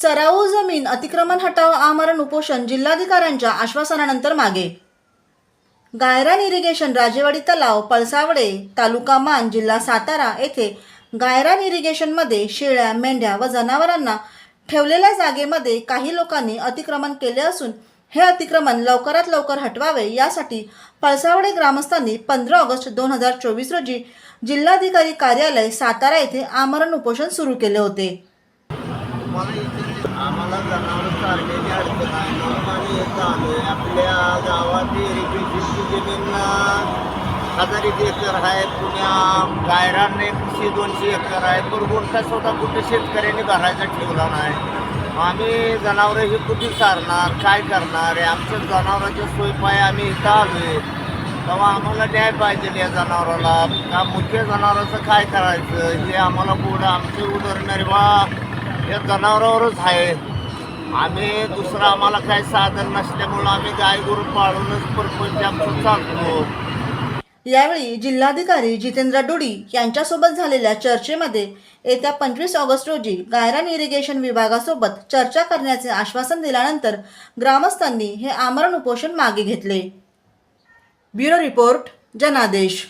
चराऊ जमीन अतिक्रमण हटाव आमरण उपोषण जिल्हाधिकाऱ्यांच्या आश्वासनानंतर मागे. गायरान इरिगेशन राजेवाडी तलाव पळसावडे तालुका मान जिल्हा सातारा येथे गायरान इरिगेशनमध्ये शेळ्या मेंढ्या व जनावरांना ठेवलेल्या जागेमध्ये काही लोकांनी अतिक्रमण केले असून हे अतिक्रमण लवकरात लवकर हटवावे यासाठी पळसावडे ग्रामस्थांनी पंधरा ऑगस्ट दोन हजार चोवीस रोजी जिल्हाधिकारी कार्यालय सातारा येथे आमरण उपोषण सुरू केले होते. आम्हाला जनावर चालण्याची अडचण आहे. म्हणून आम्ही येत आहे आपल्या गावात इरिगेशनची जमीन हजार एक एकर आहे. पुण्या गायरान एकशे दोनशे एकर आहे. पण गुंठा स्वतः कुठे शेतकऱ्यांनी भरायचा ठेवला नाही. आम्ही जनावरं ही कुठे चारणार काय करणार आहे? आमच्या जनावरांच्या सोयीपाय आम्ही इथं आलोय. तेव्हा आम्हाला न्याय पाहिजे या जनावराला. का मुख्य जनावराचं काय करायचं? हे आम्हाला पुढं आमचे उदरनिर्वाह या जनावरावरच आहे. आम्ही दुसरं आम्हाला काही साधन नसल्यामुळं आम्ही गाय गुरु पाळूनच परपंच आमचं चालतो. यावेळी जिल्हाधिकारी जितेंद्र डुडी यांच्यासोबत झालेल्या चर्चेमध्ये येत्या पंचवीस ऑगस्ट रोजी गायरान इरिगेशन विभागासोबत चर्चा करण्याचे आश्वासन दिल्यानंतर ग्रामस्थांनी हे आमरण उपोषण मागे घेतले. ब्युरो रिपोर्ट जनादेश.